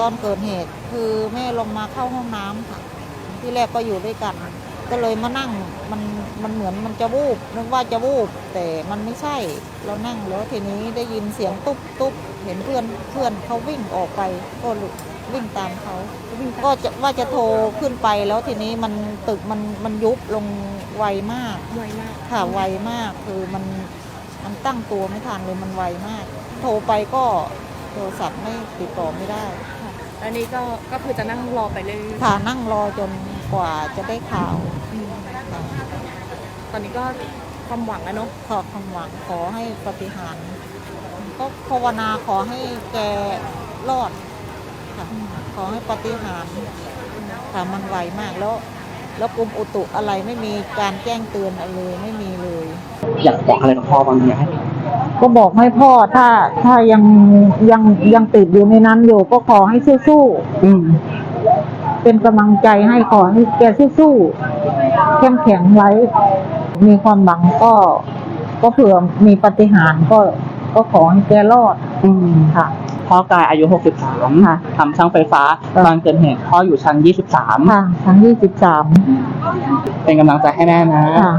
ตอนเกิดเหตุคือแม่ลงมาเข้าห้องน้ำค่ะ ที่แรกก็อยู่ด้วยกัน ก็เลยมานั่งมันมันเหมือนมันจะวูบนึกว่าจะวูบแต่มันไม่ใช่เรานั่งแล้วทีนี้ได้ยินเสียงตุ๊บตุ๊บเห็นเพื่อนเพื่อนเขาวิ่งออกไปก็ลุกวิ่งตามเขาวิ่งก็จะว่าจะโทรขึ้นไปแล้วทีนี้มันตึกมันมันยุบลงไวมากไวมากค่ะไวมากคือมันมันตั้งตัวไม่ทันเลยมันไวมาก โทรไปก็โทรศัพท์ไม่ติดต่อไม่ได้ ค่ะแล้วนี้ก็ก็คือจะนั่งรอไปเลยค่ะนั่งรอจนกว่าจะได้ข่าวอืมค่ะตอนนี้ก็ความหวังแล้วเนาะขอความหวังขอให้ปฏิหารย์ก็ภาวนาขอให้แกรอดค่ะขอให้ปฏิหารย์ค่ะมันไวมากแล้ว แล้วกรมอุตุอะไรไม่มีการแจ้งเตือนอะไรเลยไม่มีเลย อยากบอกอะไรกับพ่อบ้างอยากให้ ก็บอกให้พ่อถ้าถ้ายังยังยังติดอยู่ในนั้นอยู่ก็ขอให้สู้อืมๆเป็นกำลังใจให้ขอให้แกสู้ๆเข้มแข็งไว้ มีความหวังก็ก็เผื่อมีปาฏิหารย์ก็ก็ขอให้แกรอดอืมค่ะ พ่อกายอายุ63ค่ะทำช่างไฟฟ้า ค่ะ ตอนเกิดเหตุพ่ออยู่ชั้น23ค่ะชั้นยี่สิบสามเป็นกำลังใจให้แม่นะ ค่ะ